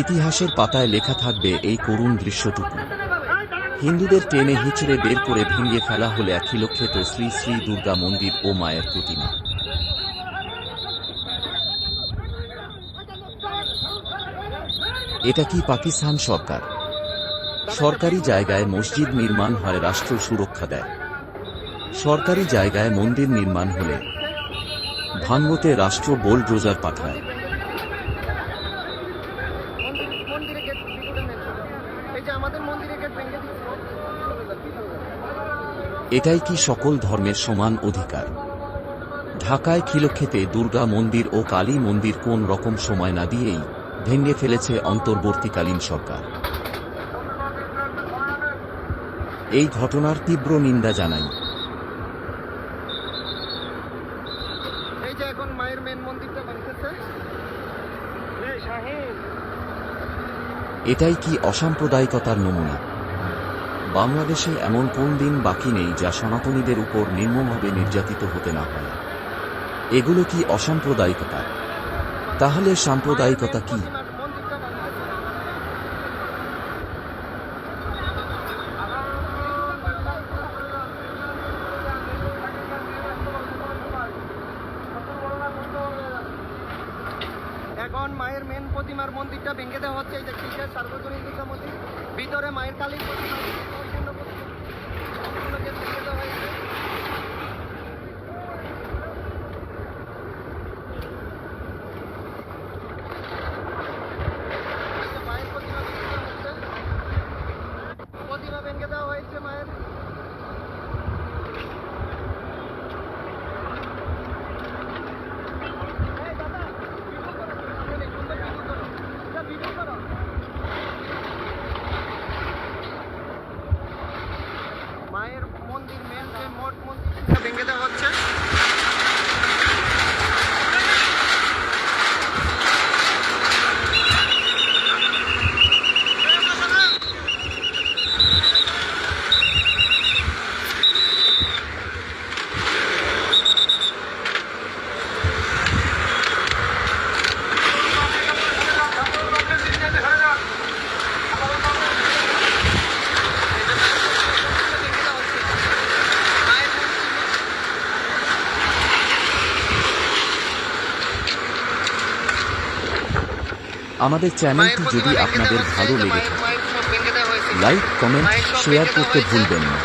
ইতিহাসের পাতায় লেখা থাকবে এই করুণ দৃশ্যটুকু। হিন্দুদের টেনে হিচড়ে বের করে ভেঙে ফেলা হলে অখিলক্ষেত শ্রী শ্রী দুর্গা মন্দির ও মায়ের প্রতিমা। এটা কি পাকিস্তান সরকার? সরকারি জায়গায় মসজিদ নির্মাণ হয় রাষ্ট্র সুরক্ষা দেয়। সরকারি জায়গায় মন্দির নির্মাণ হলে ভাঙ্গতে রাষ্ট্র বোলডোজার পাঠায়। মন্দির- গেট এই যে আমাদের মন্দিরে গেট ভেঙে এটাই কি সকল ধর্মের সমান অধিকার? ঢাকায় খিলক্ষেতে দুর্গা মন্দির ও কালী মন্দির কোন রকম সময় না দিয়েই ভেঙে ফেলেছে অন্তর্বর্তীকালীন সরকার? এই ঘটনার তীব্র নিন্দা জানাই। এই যে এখন মায়ের মেন মন্দিরটা এটাই কি অসাম্প্রদায়িকতার নমুনা? বাংলাদেশে এমন কোন দিন বাকি নেই যা সনাতনীদের উপর নির্মমভাবে নির্যাতিত হতে না হয় এগুলো কি অসাম্প্রদায়িকতা? তাহলে সাম্প্রদায়িকতা কি প্রতিমার মন্দিরটা ভাঙতেছে এখন মায়ের মেন প্রতিমার মন্দিরটা ভেঙে দেওয়া হচ্ছে। এই যে খিলগাঁও সার্বজনীন দুর্গা মন্দির, ভিতরে মায়ের কালীর প্রতিমা- সম্পূর্ণ গেট ভেঙে দেওয়া হয়েছে এই যে মায়ের প্রতিমা ভেঙে দেওয়া হচ্ছে প্রতিমা ভেঙে দেওয়া হয়েছে মায়ের এই দাদা, ভিডিও করো, সামনে নেই, সুন্দর ভিডিও করো। এটা ভিডিও করো। মায়ের মন্দির মেন যে মঠ মন্দির। ভেঙে দেওয়া হচ্ছে মায়ের মন্দির আমাদের চ্যানেলটি যদি আপনাদের ভালো লেগে থাকে। লাইক কমেন্ট শেয়ার করতে ভুলবেন না